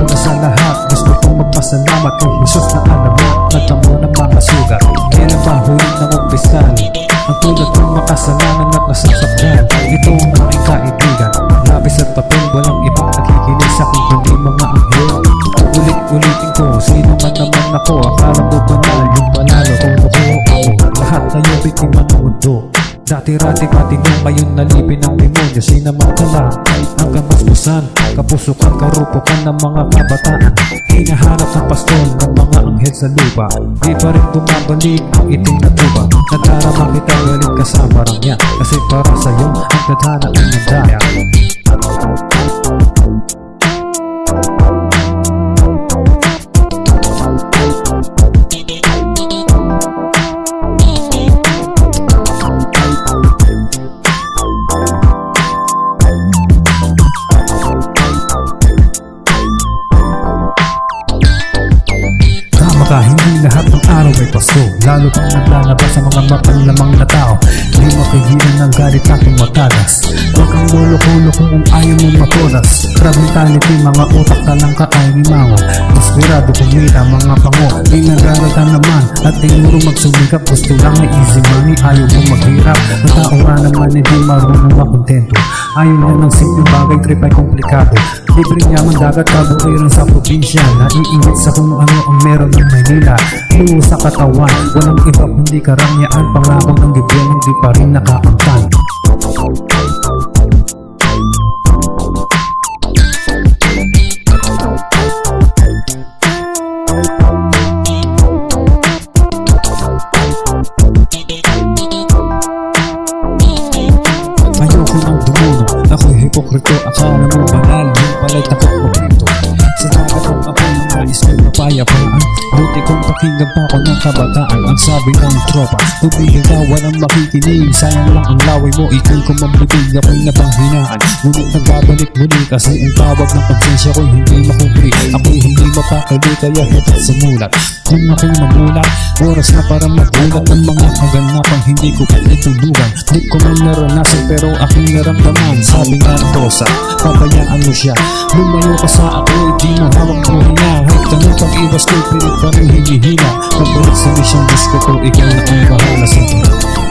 Una sa lahat, gusto kong magpasalamat kay Jesus na alam mo Nagtamo ng mga sugat. Kailan ba huling ng opisyal. Ang tulad kong makasalanan at nasasakyan Ito ang aking kaibigan. Labis at papel, walang ibang nakikinig sa akin kundi mga anghel. Ulit-ulitin ko, sino man naman ako Akala ko banal, yung panalo kung buo ako. Lahat kayo biktima ng mundo Dati-rati matino ngayon nalipin ng demonyo. Sinamantala ang kamasmusan. Kapusukan, karupukan ng mga kabataan. Hinaharap ng pastol ng mga anghel sa lupa. Di pa rin bumabalik ang itim na Nadarama kita galing ka sa marangya Kasi para sa'yo ang tadhana ay nandaya ng araw ay paso. Lalo pang naglalabas sa mga mapanlamang na tao. Di mapigilan ng galit aking matalas. Huwag kang lolo-kolo kung ayaw mong matolas Crab mentality, mga utak ka lang kaayang imango Desperado kumita, mga pango. Di naman at tinuro magsumikap. Gusto lang may easy money, ayaw mong maghirap. Ang tao nga naman hindi marunong makontento. Ayaw na ng simple bagay, trip ay komplikado. Libreng yaman dagat, kabukiran sa probinsya. Naiingit sa kung ano ang meron ng Maynila. Luho sa katawan, walang iba kundi karangyaan Panglamang ng gobyerno, di pa rin nakakamtan Ayoko nang dumuno Ako'y hipokrito. Akala mo banal. Yung pala'y takot mo dito Sa dagat kong ako ng nais ko mapayapaan Buti kong pakinggan pa ako ng kabataan Ang sabi ng tropa. Tumigil ka walang makikinig. Sayang lang ang laway mo Ikay ko mambibig Ako'y napanghinaan. Ngunit nagbabalik muli Kasi ang tawag ng konsensya ko'y hindi makubli Ako'y hindi mapakali Kaya hetat sumulat Kung ako'y namulat Oras na para magulat Ang mga kaganapang hindi ko pinitulugan Di ko man naranasan pero aking naramdaman Sabi nga ng Rosa, pabayaan mo siya. Lumayo ka sa ako, di mo hawak mo niya Kahit tanong pag-iwas ko, pilit pa rin hinihina Pagbalik sa mission, gusto ko ikaw na ang bahala sa akin